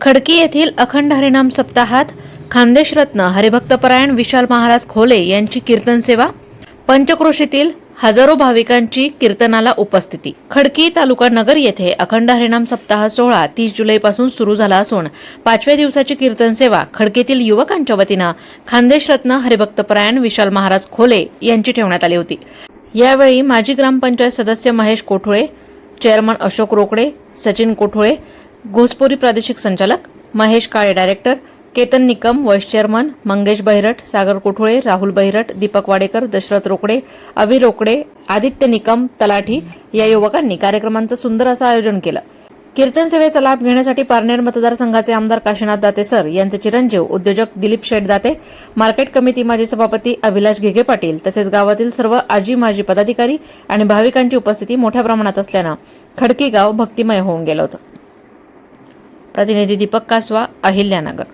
खडकी येथील अखंड हरिनाम सप्ताहात खानदेशरत्न हरिभक्तपरायण विशाल महाराज खोले यांची कीर्तन सेवा पंचक्रोशीतील हजारो भाविकांची कीर्तनाला उपस्थिती. खडकी तालुका नगर येथे अखंड हरिनाम सप्ताह सोहळा तीस जुलैपासून सुरू झाला असून पाचव्या दिवसाची कीर्तन सेवा खडकीतील युवकांच्या वतीनं खानदेशरत्न हरिभक्तपरायण विशाल महाराज खोले यांची ठेवण्यात आली होती. यावेळी माजी ग्रामपंचायत सदस्य महेश कोठुळे चेअरमन अशोक रोकडे सचिन कोठुळे घोसपोरी प्रादेशिक संचालक Mahesh Kale director Ketan Nikam vice chairman Mangesh Bahirat Sagar Kothole Rahul Bahirat Deepak Wadekar Dashrath Rokade Avi Rokade Aditya Nikam तलाठी या युवकांनी कार्यक्रमांचं सुंदर असं आयोजन केलं. कीर्तन सेवेचा लाभ घेण्यासाठी पारनेर मतदारसंघाचे आमदार काशीनाथ दाते सर यांचे चिरंजीव उद्योजक दिलीप शेठ दाते मार्केट कमिटी माजी सभापती अभिलाष घेगे पाटील तसेच गावातील सर्व आजी माजी पदाधिकारी आणि भाविकांची उपस्थिती मोठ्या प्रमाणात असल्यानं खडकी गाव भक्तिमय होऊन गेलं होतं. પ્રતિનિધિ દીપક કાસવા અહિલ્યાનગર.